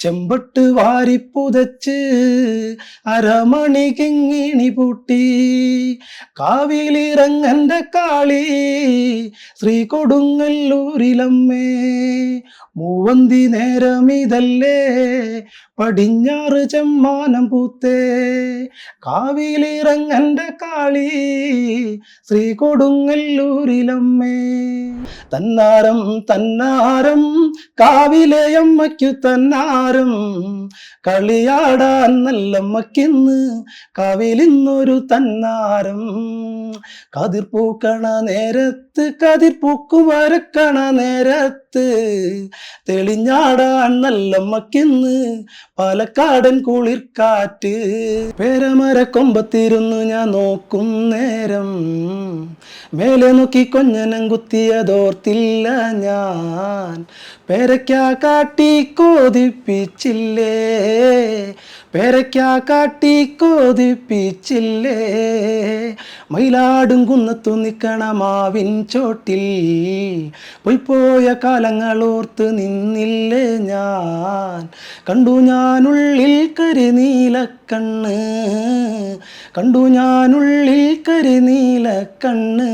ചെമ്പട്ട് വാരിപ്പുതച്ച് അരമണി കിങ്ങിണി പൂട്ടി. കാവിലിറങ്ങന്റെ കാളി ശ്രീ കൊടുങ്ങല്ലൂരിലമ്മേ മൂവന്തി നേരമിതല്ലേ പടിഞ്ഞാറ് ചെമ്മാനം പൂത്തേ. കാവിലിറങ്ങന്റെ കാളി ശ്രീ കൊടുങ്ങല്ലൂരിലമ്മേ തന്നാരം തന്നാരം കാവിലെ അമ്മയ്ക്കു തന്നാരം. കളിയാടാൻ നല്ലമ്മയ്ക്കിന്ന് കാവിലിന്നൊരു തന്നാരം. കതിർപ്പൂക്കണ നേരത്ത് കതിർപ്പൂക്കു വരക്കണ നേരത്ത്. തെളിഞ്ഞാടാൻ നല്ലമ്മക്കിന്ന് പാലക്കാടൻ കുളിർക്കാറ്റ്. പേരമര കൊമ്പത്തിരുന്നു ഞാൻ നോക്കും നേരം. മേലെ നോക്കി കൊഞ്ഞനം കുത്തിയതോർത്തില്ല ഞാൻ. പേരയ്ക്ക കാട്ടി കോതിപ്പിച്ചില്ലേ? പേരയ്ക്ക കാട്ടി കോതിപ്പിച്ചില്ലേ? മയിലാടും കുന്നത്തു നിൽക്കണ മാവിൻ ചോട്ടിൽ പോയിപ്പോയ കാലങ്ങളോർത്ത് നിന്നില്ലേ ഞാൻ? കണ്ടു ഞാനുള്ളിൽ കരിനീലക്കണ്ണ് കണ്ടു ഞാനുള്ളിൽ കരിനീലക്കണ്ണ്